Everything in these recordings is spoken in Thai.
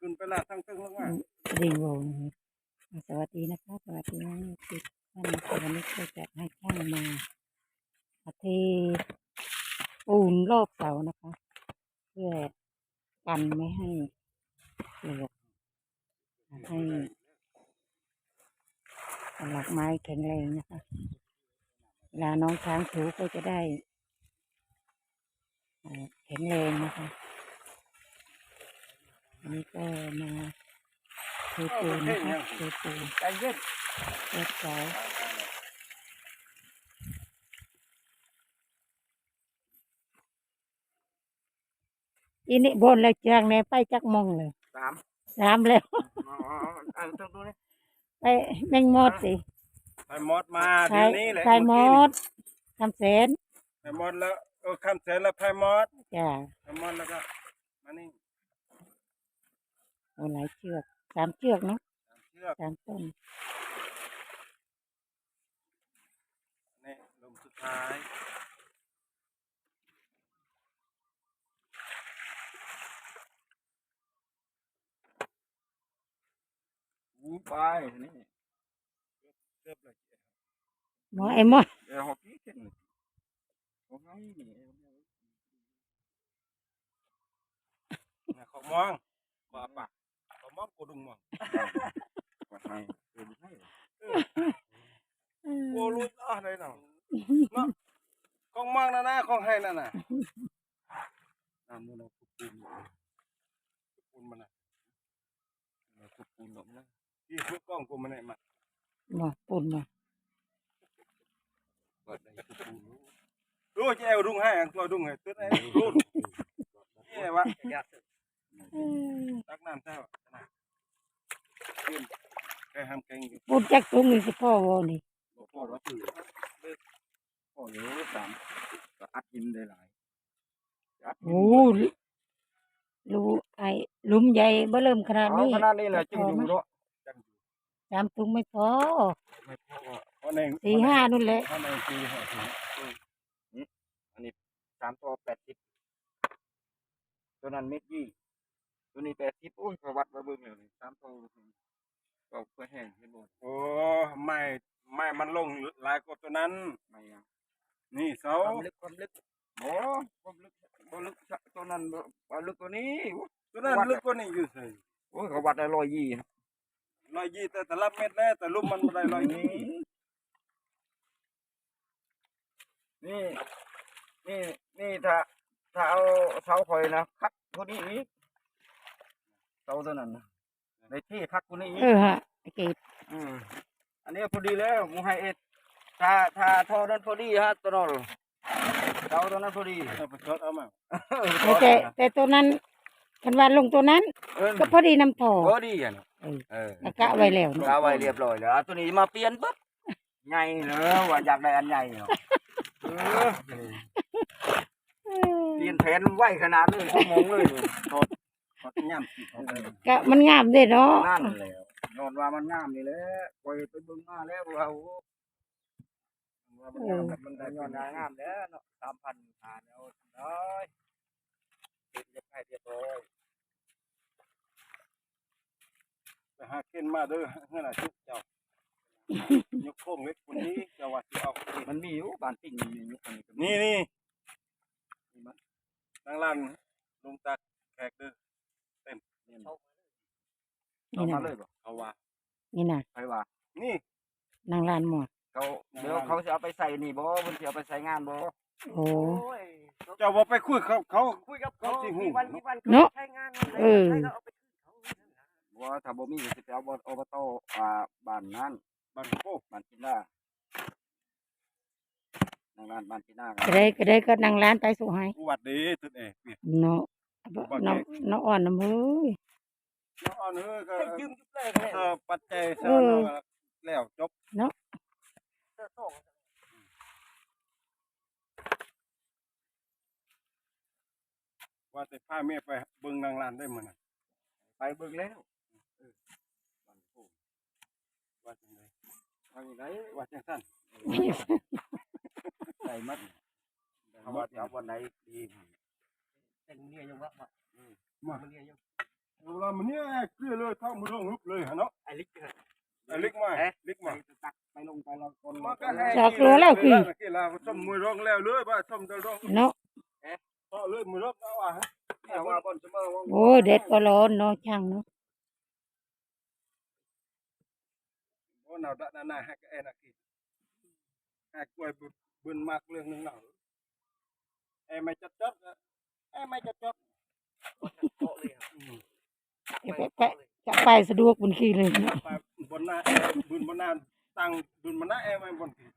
ขึ้นไปละทั้งตึ้งแล้วว่าดีโวนะครับสวัสดีนะคะสวัสดีนะทุกท่านนะคะวันนี้ก็จะให้ช่างมาเทปูนรอบเสานะคะ เพื่อกันไม่ให้เกิดให้หลักไม้แข็งแรงนะคะเวลาน้องช้างถูก็จะได้แข็งแรงนะคะ อันนี้ก็มาเทปูนนะคะเทปูนใจเย็นรถเสาอีนี่บนแล้วจางแหนไปจักมองเลยสามสามแล้วอ๋ออันตรงนู้นไปแมงมดสิไทยมอดมาเดี๋ยวนี้แหละไทยมดทำเสนไทยมอดแล้วเออคำเสร็จแล้วไทยมอดจ้าไทยมอดแล้วก็มานี่ อ้หลายเชือกสามเชือกเนาะเชือกสามต้นนี่ลมสุดท้ายอู้ไปนี่เรียบเลยหมอไอ้หมอเดี๋ยวหอกกี้เช่นหอกนี่นี่นะเขามองบ่ปาก เขามองกูดุงมองว่าให้เดินให้กูรู้อะไรเนาะเนาะของมองนะนะของให้นั่นน่ะน้ำมันเอาคุปูนคุปูนมันน่ะขุดปูนหลงนะที่ทุกกล้องกูมันเนี่ยมาหมอปุ่นมาเปิดได้ขุดปูนรู้จะเอาดุงให้อันตัวดุงให้ตึ๊ดไอ้รู้นี่วะ ตักน้ำเท่านะขึ้นแกทำเก่งอยู่ปุ่นจักตุ้งนี่สิพ่อวอนี่บอกพ่อว่าตื่นพ่อเดี๋ยวสามก็อัดกินได้หลายอัดกินโอ้รู้ไอ้หลุมใหญ่เบ่เริ่มขนาดเอานี้ขนาดนี้แหละจึงอยู่เนาะจังอยู่สามตุ้งไม่พอไม่พอเพราะในสี่ห้านู่นแหละเพราะในปีห้าถึงสามตัวแปดสิบตัวนั้นเม็ดยี่ ตัวนี้แปดสิบโอ้ยประวัติมาเบิ่งแล้วนี่สามตัวก็เพื่อแห้งเห็นบ่โอ้ไม่ไม่มันลงหลายกว่าตัวนั้น ไม่ยังนี่เสาความลึกความลึกบ่ความลึกบ่ลึกซะตัวนั้นบ่บ่ลึกตัวนี้โอ้ยตัวนั้นลึกกว่านี้อยู่สิโอ้ยเขาวัดได้ร้อยยี่ครับร้อยยี่แต่แต่ละเม็ดแล้วแต่ลุ่มมันไม่ได้ร้อยยี่นี่นี่นี่ถ้าถ้าเอาเสาคอยนะคัดตัวนี้อีก เสาตัวนั้นนะในที่คัดตัวนี้อีกเออฮะไอ้เกดอืมอันนี้พอดีแล้วมูให้เอ็ดถ้าถ้าทอนั้นพอดีฮะตัวนั้นเสาตัวนั้นพอดีเอาไปชดเอามาแต่แต่แต่ตัวนั้นคันว่าลงตัวนั้นเออก็พอดีน้ำทอพอดีอะนะเออเออแล้วกะไว้แล้วเนาะกาไว้เรียบร้อยแล้วเอาตัวนี้มาเปลี่ยนปุ๊บใหญ่เลยว่าอยากได้อันใหญ่เนาะเออเปลี่ยนแผนไวขนาดเลยชั่วโมงเลยนี่โทษ ขอดย่ำสิเอาไปกะมันงามเด้เนาะนั่นแหละนอนว่ามันงามนี่แหละปล่อยไปเบิ่งมาแล้วว่าโอ้ว่ามันงามมันได้ย้อนงามแล้วเนาะสามพันหาแล้วน้อยเก็บเรียบให้เรียบร้อยไปหาเข็นมาเด้อเงื่อนอะไรทุกเจ้ายกโค้งเล็กคนนี้เจ้าว่าที่เอามันมีอยู่บ้านปิ่งมีอยู่อันนี้ก็มีนี่นี่มีมั้ยทางลานลงตาแขกเด้อ เนี่ยเอานี่มานะเลยบ่เขาว่านี่นะใครว่า นี่นางลานหมดเขาเดี๋ยวเขาจะเอาไปใส่นี่บ่มันจะเอาไปใส่งานบ่โอ้เจ้าว่าไปคุยเขาเขา คุยกับเขาสิหูวันที่วันเนาะใช้งานเออว่าถ้าบ่มีก็สิไปเอาบ่อบตอ่าบ้านนั้นบันโคกบ้านกินได้ทางร้านบ้านกินได้ก็ได้ก็ได้ก็นางลานไปสู่ให้อุวัดดีตึกเอกเนี่ย เนาะน้องน้องอ่อนน้ำเฮ้ย น้องอ่อนเอ้ยก็ยืมจุดแรกเออปัจจัยเสเออแล้วจบเนาะว่าแต่พาแม่ไปเบิ่งนางลานได้มื้อน่ะไปเบิ่งแล้วเออบ้านโป่งว่าจังไดทางไหนว่าจังซั่นใส่มัดเขาว่าจะเอาวันไหนดีเป็นเนี่ยยังว่ามา มันเนี่ยยัง เวลามันเนี่ยเกลือเลยท้องมันร้องฮึบเลยฮะเนาะไอ้ลิกเนี่ยไอ้เล็กมาเล็กไปมาตักไปลงไปลองคนมาก็ให้จากโลแล้วคือกีฬาส้มมวยร้องแล้วเลยว่าส้มจะร้องเนาะเพราะเลยมวยร้องเอาอะฮะแต่ว่าบอลเสมอว่าโอ้เด็ดก็ร้อนเนาะช่างเนาะเพราะหนาวดะนานาให้ก็แอนักกินให้กล้วยบึนมากเรื่องนึงหนาวไอ้ไม่จัดจัดไอ้ไม่จัดจัดโตเลยครับ จะไปไปจะไปสะดวกบนขี้เลยเนาะไปบนหน้าบึนบนหน้าตั้งบึนบนหน้าไอ้ไม่บนกิน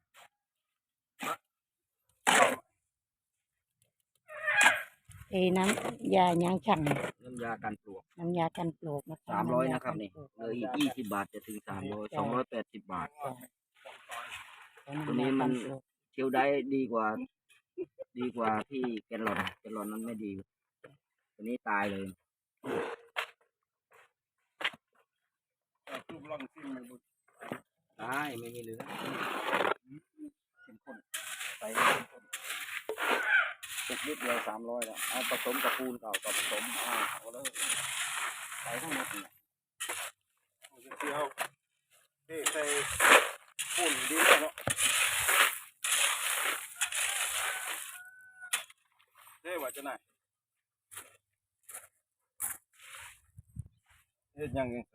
เอ้น้ำยายังช่างน้ำยากันปลวกน้ำยากันปลวกนะคะสามร้อยำนะครับนี่กัปลวกเหลยอีกยี่สิบบาทจะถึงสามร้อยสองร้อยแปดสิบบาท ตัวนี้มันำยากัปลวกเชียวได้ดีกว่า ดีกว่าที่แกนหลอนแกนหลอนนั้นไม่ดี ตัวนี้ตายเลย ทุบลองซิมไม่บุญตายไม่มีเหลือเข้มข้นใส่ให้เข้มข้นตุกนิดเดียวสามร้อยแล้วเอาผสมกับปูนเก่ากับผสมอ่าเอาเลยใส่ทั้งหมดเนี่ยมันจะเที่ยวเฮ้ใส่ปุ่นดีแล้วเนาะเฮ้ว่าจะไหนเฮ็ดยังไง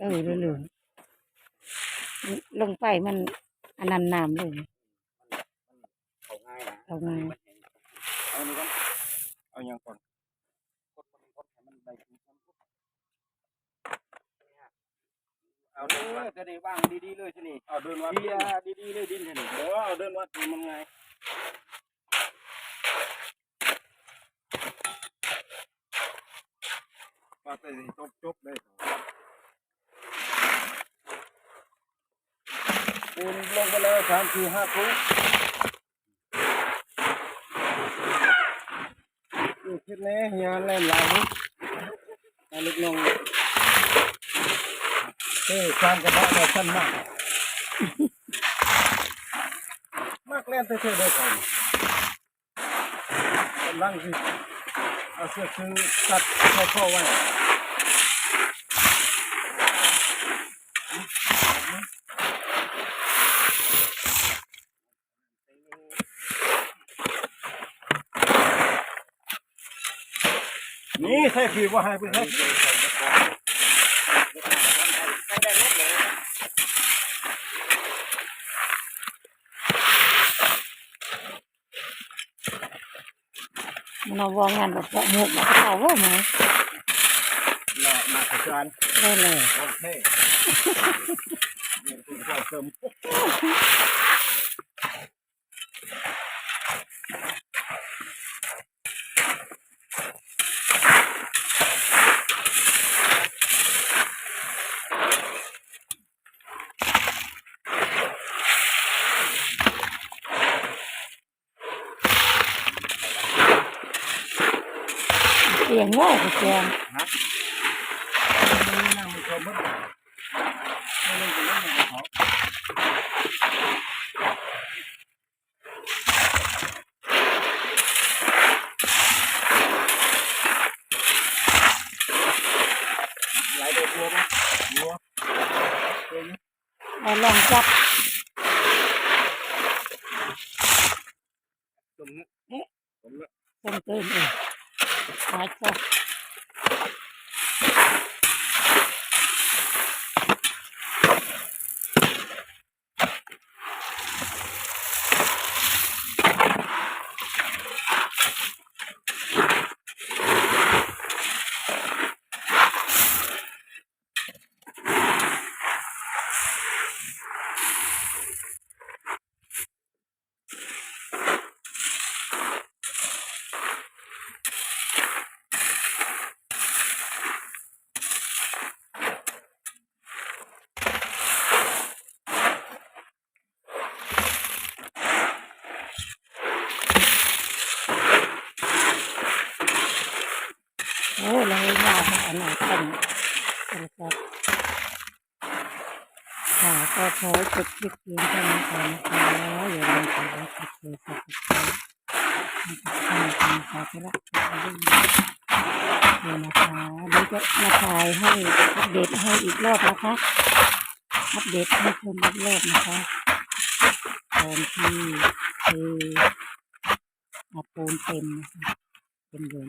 เออเหลืองๆลงไปมันอันนั้นน้ำเลยเขาง่ายนะเอาไงเอานี่ก่อนเอายังก่อนกดมันกดให้มันใบถึงคนปุ๊บเอาเดินวัดจะได้ว่างดีๆเลยที่นี้เอาเดินวัดเบียร์ดีๆเลยดินที่นี้เออเอาเดินวัดมันไงว่าแต่จบจบเลย ปูนลงไปแล้วสามสี่ห้าทุกอยู่คิดนี้เฮียเล่นหลายอันเล็กน้องเฮ้ยการกระบะเนี่ยสั้นมาก มากเล่นเท่ๆด้วยกันกำลังสิเอาเสื้อคือตัดข้าเข้าไว้ นี่ใช่คือว่าให้เพื่อนให้มันเอาวางงานแบบหมวกมาเอาว่าไหมหล่อมาประจานได้เลยโอเคเนี่ยคือความ สริมเสียงโง่กับเสียง นี่นั่งมันชมมันไม่เล่นกันเล่นกับเขาไหลโดดรัวปะรัวเก่ง เอาลองจับ จมเนี่ยผมละ เพิ่มเติมเองห นนเป็นโทรศัพท์ค่ะก็ขอจบคลิปเพียงเท่านี้ก่อนนะคะอย่าลืมกดไลค์กดแชร์กดติดตามทำขอธุระเดี๋ยวนะคะเดี๋ยวจะมาถ่ายให้อัปเดตให้อีกรอบนะคะอัปเดตให้ชมอีกรอบนะคะตอนที่คืออาปูนเต็มนะคะเป็นเหลือง